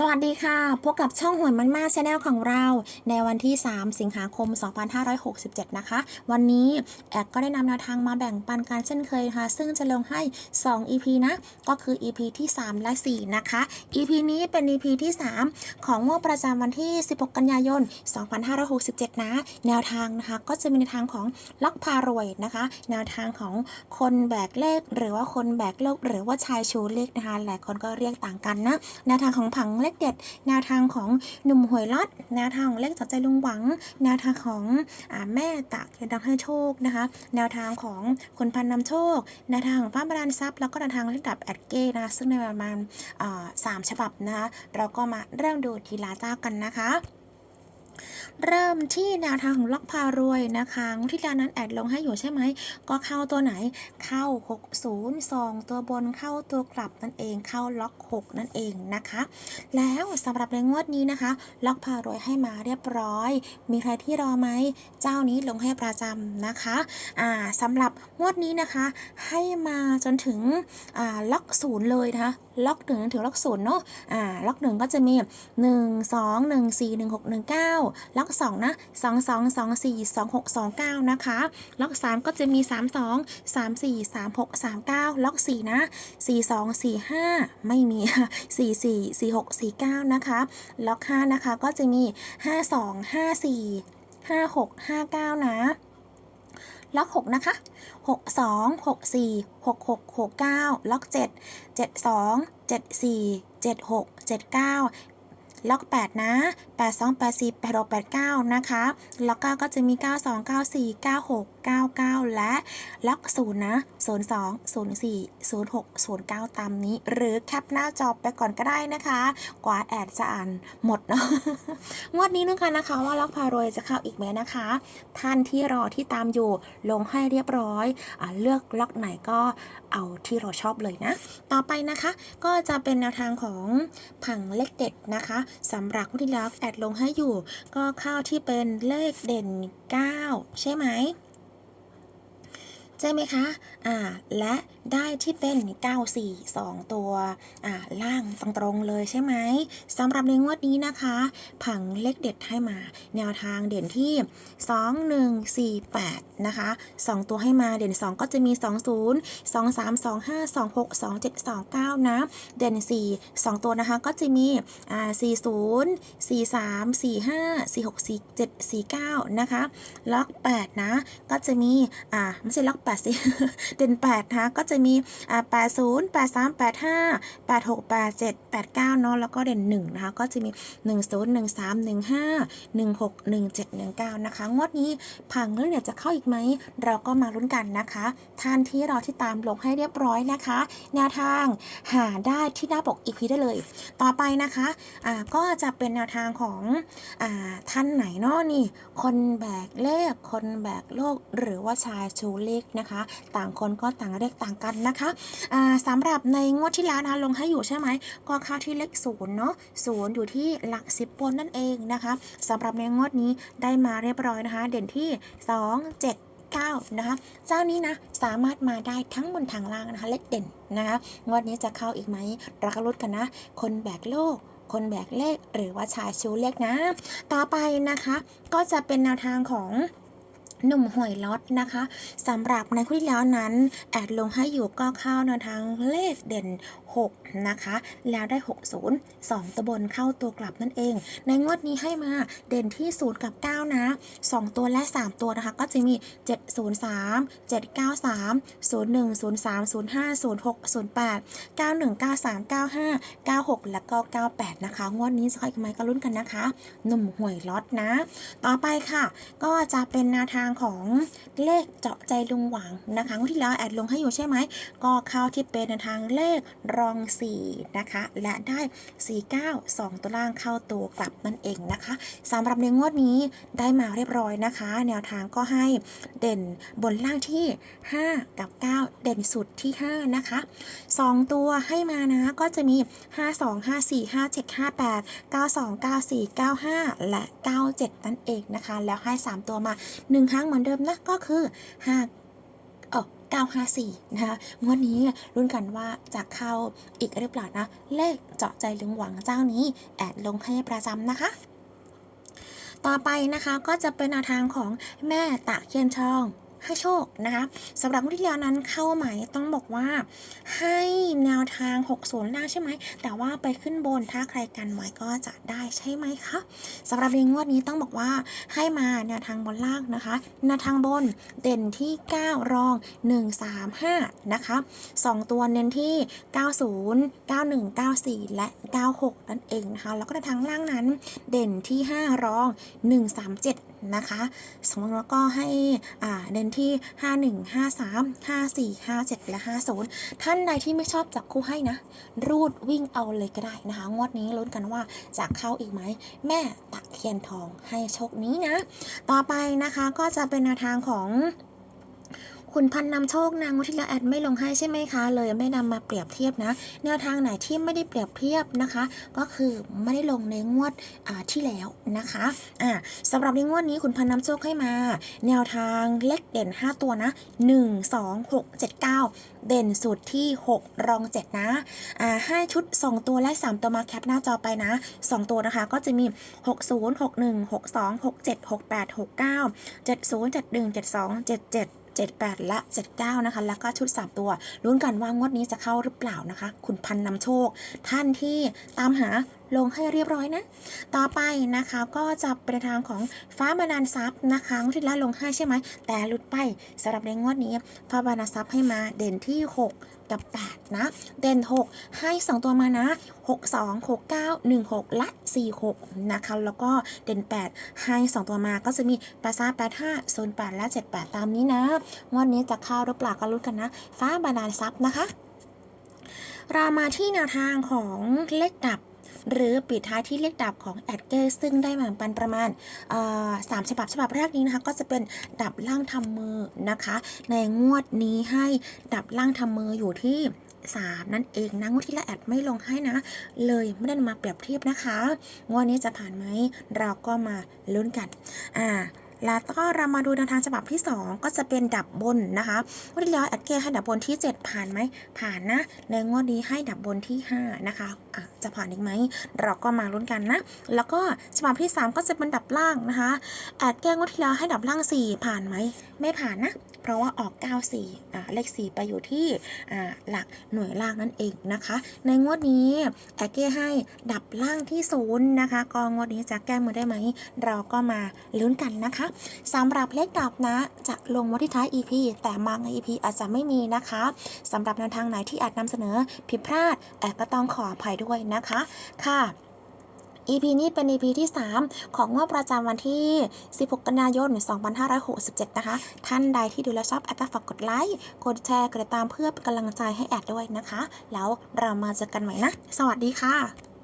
สวัสดีค่ะ พบกับช่องหวยมันมากชาแนลของเรา ในวันที่ 3 สิงหาคม 2567 นะคะ วันนี้แอดก็ได้นำแนวทางมาแบ่งปันกันเช่นเคยค่ะ ซึ่งจะลงให้ 2 EP นะ ก็คือ EP ที่ 3 และ 4 นะคะ EP นี้เป็น EP ที่ 3 ของงวดประจำวันที่ 16 กันยายน 2567 นะ แนวทางนะคะ ก็จะมีในทางของล็อกพารวยนะคะ แนวทางของคนแบกเลข หรือว่าคนแบกโลกหรือว่าชายชูเลขนะคะ หลายคนก็เรียกต่างกันนะ แนวทางของผังเลเลขเด็ด แนวทางของหนุ่มหวยลอดแนวทางของเลขจับใจลุงหวัง แนวทางของอแม่ตากยันดังให้โชคนะคะ แนวทางของคนพันนำโชค แนวทางของฟ้าบรานทรัพย์แล้วก็แนวทางเลขดับแอดเก้นะคะซึ่งในประมาณสามฉบับนะคะเราก็มาเริ่มดูทีละเจ้ากันนะคะ เริ่มที่แนวทางของล็อกพารวยนะคะงที่แล้วนั้นแอดลงให้อยู่ใช่ไหม ก็เข้าตัวไหนเข้า 602 ตัวบนเข้าตัวกลับนั่นเองเข้าล็อก 6 นั่นเองนะคะ แล้วสำหรับในงวดนี้นะคะ ล็อกพารวยให้มาเรียบร้อย มีใครที่รอไหม เจ้านี้ลงให้ประจำนะคะอ่าสำหรับงวดนี้นะคะ ให้มาจนถึงอ่าล็อกศูนย์เลยนะคะ ล็อกหนึ่งถึงล็อกศูนย์เนาะอ่าล็อกหนึ่งก็จะมี1 2 1 4 1 6 1 9ล็อก2นะ2 2 2 4 2 6 2 9นะคะล็อก3ก็จะมี3 2 3 4 3 6 3 9ล็อก4นะ4 2 4 5ไม่มี4 4 4 6 4 9นะคะล็อก5นะคะก็จะมี5 2 5 4 5 6 5 9นะ ล็อก 6 นะคะ 6 2 6 4 6 6 6 9 ล็อก 7 7 2 7 4 7 6 7 9 ล็อก 8 นะ8 2 8 4 8 6 8 9 นะคะ แล็อก9ก็จะมี 9 2 9 4 9 6 9 9 และล็อก0นะ 0 2 0 4 0 6 0 9 ตามนี้ หรือแคปหน้าจอไปก่อนก็ได้นะคะ กว่าแอดจะอ่านหมดเนาะงวดนี้นึกกันนะคะว่าล็อกพารวยจะเข้าอีกไหมนะคะ ท่านที่รอที่ตามอยู่ลงให้เรียบร้อยอาเลือกล็อกไหนก็เอาที่เราชอบเลยนะ ต่อไปนะคะ ก็จะเป็นแนวทางของผังเลขเด็ดนะคะสำหรับผู้ที่แล้วแอดลงให้อยู่ ก็เข้าที่เป็นเลขเด่น 9 ใช่ไหม ใช่ไหมคะอ่าและได้ที่เป็น 94 2 ตัวอ่าล่างตรงเลยใช่ไหมสำหรับในงวดนี้นะคะ ผังเลขเด็ดให้มา แนวทางเด่นที่ 2 1 4 8 นะคะ 2 ตัวให้มาเด่น 2 ก็จะมี 2 0 2 3 2 5 2 6 2 7 2 9 นะ เด่น 4 2 ตัวนะคะก็จะมีอ่า40 43 45 46 47 49 นะคะ ล็อก 8 นะ ก็จะมีอ่าไม่ใช่ล็อก8สิเด่น8นะคะก็จะมีอ่า80 83 85 86 87 89เนาะแล้วก็เด่น1นะคะก็จะมี10 13 15 16 17 19นะคะ งวดนี้ผังเรื่องเนี่ยจะเข้าอีกไหม เราก็มาลุ้นกันนะคะท่านที่รอที่ตามลงให้เรียบร้อยนะคะ แนวทางหาได้ที่หน้าปกอีพีได้เลย ต่อไปนะคะอ่าก็จะเป็นแนวทางของอ่าท่านไหนเนาะนี่ คนแบกเลขคนแบกโลกหรือว่าชายชูเลขนะคะ ต่างคนก็ต่างเลขต่างกันนะคะอ่าสำหรับในงวดที่แล้วนะลงให้อยู่ใช่ไหมก็ค่าที่เลขศูนย์เนาะศูนย์อยู่ที่หลักสิบบนนั่นเองนะคะสำหรับในงวดนี้ได้มาเรียบร้อยนะคะ เด่นที่ 2 7 9นะคะเจ้านี้นะสามารถมาได้ทั้งบนทางล่างนะคะเลขเด่นนะคะงวดนี้จะเข้าอีกไหมเราก็ลุ้นกันนะ คนแบกโลก คนแบกเลขหรือว่าชายชูเลขนะ ต่อไปนะคะ ก็จะเป็นแนวทางของ หนุ่มหวยล็อตนะคะสำหรับในคู่ที่แล้วนั้น แอดลงให้อยู่ก็เข้าแนวทางเลขเด่น 6 นะคะ แล้วได้ 60 2 ตัวบนเข้าตัวกลับนั่นเอง ในงวดนี้ให้มาเด่นที่ 0 กับ 9 นะ 2 ตัวและ 3 ตัวนะคะ ก็จะมี 703 793 01 03 05 06 08 91 93 95 96 แล้วก็ 98 นะคะ งวดนี้จะใครกันไหมก็ลุ้นกันนะคะ หนุ่มหวยล็อตนะ ต่อไปค่ะ ก็จะเป็นแนวทางางของเลขเจาะใจลุงหวังนะคะงวดที่แล้วแอดลงให้อยู่ใช่ไหม ก็เข้าที่เป็นทางเลขรอง 4 นะคะ และได้ 49 2 ตัวล่างเข้าตัวกลับนั่นเองนะคะสำหรับในงวดนี้ได้มาเรียบร้อยนะคะ แนวทางก็ให้เด่นบนล่างที่ 5 กับ 9 เด่นสุดที่ 5 นะคะ 2 ตัวให้มานะก็จะมี 5 2 5 4 5 7 5 8 9 2 9 4 9 5 และ 97 นั่นเองนะคะ แล้วให้ 3 ตัวมา1ครั้งเหมือนเดิมนะ ก็คือ5เออ954 นะคะงวดนี้รุ่นกันว่าจะเข้าอีกหรือเปล่านะ เลขเจาะใจลุงหวังเจ้านี้ แอดลงให้ประจำนะคะต่อไปนะคะก็จะเป็นแนวทางของแม่ตะเคียนทอง ให้โชคนะคะสำหรับวิทยานั้นเข้าไหมต้องบอกว่า ให้แนวทาง 60ล่างใช่ไหม แต่ว่าไปขึ้นบนถ้าใครกันไว้ก็จะได้ใช่ไหมคะสำหรับในงวดนี้ต้องบอกว่าให้มาแนวทางบนล่างนะคะ แนวทางบนเด่นที่ 9 รอง 1 3 5 นะคะ 2 ตัวเน้นที่ 90 91 94 และ 96 นั่นเองนะคะ แล้วก็ในทางล่างนั้นเด่นที่ 5 รอง 137 นะคะ สมมติว่าก็ให้อ่าเน้นที่ 51 53 54 57 และ 50 ท่านใดที่ไม่ชอบจับคู่ให้นะ รูดวิ่งเอาเลยก็ได้นะคะ งวดนี้ลุ้นกันว่าจะเข้าอีกไหม แม่ตะเคียนทองให้โชคนี้นะ ต่อไปนะคะก็จะเป็นแนวทางของ คุณพันนำโชคนางวัทิลาแอดไม่ลงให้ใช่ไหมคะ เลยไม่นำมาเปรียบเทียบนะ แนวทางไหนที่ไม่ได้เปรียบเทียบนะคะ ก็คือไม่ได้ลงในงวดที่แล้วนะคะอ่าสำหรับในงวดนี้คุณพันนำโชคให้มา แนวทางเลขเด่น 5 ตัวนะ 1 2 6 7 9 เด่นสุดที่ 6 รอง 7 นะอ่าห้ชุด 2 ตัวและ 3 ตัวมาแคปหน้าจอไปนะ 2 ตัวนะคะก็จะมี 60 61 62 67 68 69 70 71 72 77 78 และ 79 นะคะ แล้วก็ชุด 3 ตัวลุ้นกันว่างวดนี้จะเข้าหรือเปล่านะคะ คุณพันนำโชค ท่านที่ตามหา ลงให้เรียบร้อยนะ ต่อไปนะคะก็จะเป็นทางของฟ้าบานาซับนะคะงวดที่แล้วลงให้ใช่ไหม แต่หลุดไปสำหรับในงวดนี้ ฟ้าบานาซับให้มาเด่นที่ 6 กับ 8 นะ เด่น 6 ให้ 2 ตัวมานะ 6 2 6 9 1 6 และ 46 นะคะ แล้วก็เด่น 8 ให้ 2 ตัวมาก็จะมี8 3 8 5 0 8 และ 78 ตามนี้นะ งวดนี้จะเข้าหรือเปล่าก็ลุ้กันนะ ฟ้าบานาซับนะคะเรามาที่แนวทางของเลขดับ หรือปิดท้ายที่เลขดับของแอดเกอร์ซึ่งได้มาปันประมาณสามฉบับฉบับแรกนี้นะคะ ก็จะเป็นดับล่างทำมือนะคะ ในงวดนี้ให้ดับล่างทำมืออยู่ที่ 3 นั่นเองนะงวดที่ละแอดไม่ลงให้นะ เลยไม่ได้มาเปรียบเทียบนะคะ งวดนี้จะผ่านไหมเราก็มาลุ้นกันอ่า แล้วก็เรามาดูแนวทางฉบับที่ 2 ก็จะเป็นดับบนนะคะวดที่แล้วแอดเกให้ดับบนที่ 7 ผ่านไหมผ่านนะในงวดนี้ให้ดับบนที่ 5 นะคะะจะผ่านอีกไหมเราก็มาลุ้นกันนะ แล้วก็ฉบับที่ 3 ก็จะเป็นดับล่างนะคะแอดแก้งวดที่แล้วให้ดับล่าง 4 ผ่านไหมไม่ผ่านนะเพราะว่าออก 94อ่าเลข 4 ไปอยู่ที่อ่าหลักหน่วยล่างนั่นเองนะคะ ในงวดนี้แอดแก้ให้ดับล่างที่ศูนย์นะคะก็งวดนี้จะแก้มือได้ไหมเราก็มาลุ้นกันนะคะสำหรับเลขดับนะ จะลงวันที่ท้าย EP แต่บาง EP อาจจะไม่มีนะคะสำหรับแนวทางไหนที่อาจนำเสนอผิดพลาดแอดก็ต้องขออภัยด้วยนะคะ ค่ะ EP นี้เป็น EP ที่ 3 ของงวดประจำวันที่ 16 กันยายน 2567 นะคะ ท่านใดที่ดูแลชอบแอดก็ฝากกดไลค์ กดแชร์ กดติดตามเพื่อเป็นกำลังใจให้แอดด้วยนะคะ แล้วเรามาเจอกันใหม่นะ สวัสดีค่ะ